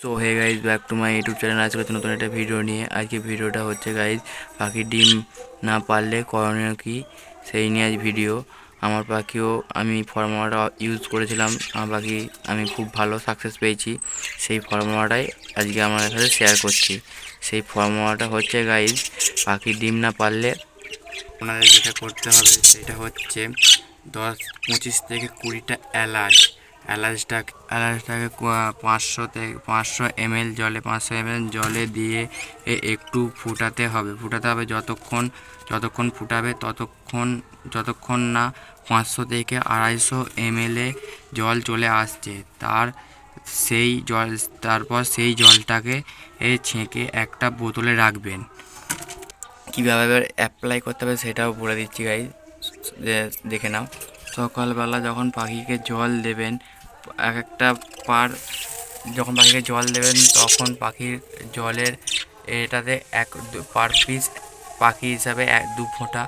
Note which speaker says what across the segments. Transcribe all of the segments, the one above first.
Speaker 1: তো hey guys back to my YouTube channel আজকে নতুন একটা ভিডিও নিয়ে। আজকে ভিডিওটা হচ্ছে গাইজ পাখির ডিম না পারলে করণীয় কী? সেই নিয়ে আজ ভিডিও আমার পাখিও আমি ফর্মুলাটা ইউজ করেছিলাম। আমার পাখি আমি খুব ভালো সাকসেস পেয়েছি। সেই ফর্মুলাটাই আজকে আমার সাথে শেয়ার করছি। সেই ফর্মুলাটা হচ্ছে গাইজ পাখির ডিম না পারলে আপনাদের যেটা করতে হবে, সেটা হচ্ছে দশ, পঁচিশ থেকে কুড়িটা এলাচ এলাচটা এলাচটাকে কু- পাঁচশো থেকে পাঁচশো এমএল জলে, পাঁচশো এমএল জলে দিয়ে একটু ফুটাতে হবে। ফুটাতে হবে যতক্ষণ যতক্ষণ ফুটাবে ততক্ষণ, যতক্ষণ না পাঁচশো থেকে আড়াইশো এমএলে জল চলে আসছে। তার সেই জল, তারপর সেই জলটাকে এ ছেঁকে একটা বোতলে রাখবেন। কীভাবে অ্যাপ্লাই করতে হবে সেটাও বলে দিচ্ছি গাই দেখে নাও। সকালবেলা যখন পাখিকে জল দেবেন, এক একটা পার যখন পাখিকে জল দেবেন, তখন পাখির জলের এটাতে এক পার পিস পাখি হিসাবে এক, দু ফোঁটা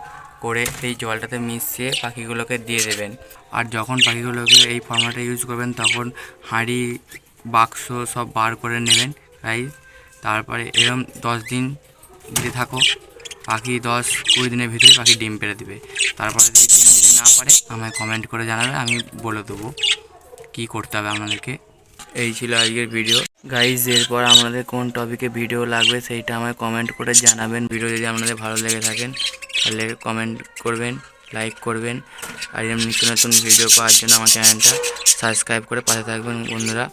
Speaker 1: করে সেই জলটাতে মিশিয়ে পাখিগুলোকে দিয়ে দেবেন। আর যখন পাখিগুলোকে এই ফর্মাটা ইউজ করবেন, তখন হাঁড়ি, বাক্স সব বার করে নেবেন গাইজ তারপরে এরম দশ দিন দিতে থাকো। পাখি দশ কুড়ি দিনের ভিতরে পাখি ডিম পেড়ে দেবে। তারপরে যদি ডিম দিতে না পারে, আমায় কমেন্ট করে জানাবে, আমি বলে দেবো কী করতে হবে আপনাদেরকে এই ছিল আজকের ভিডিও গাইজ এরপর আপনাদের কোন টপিকে ভিডিও লাগবে সেইটা আমায় কমেন্ট করে জানাবেন। ভিডিও যদি আপনাদের ভালো লেগে থাকেন, তাহলে কমেন্ট করবেন লাইক করবেন। আর এরকম নিত্য নতুন ভিডিও পাওয়ার জন্য আমার চ্যানেলটা সাবস্ক্রাইব করে পাশে থাকবেন বন্ধুরা।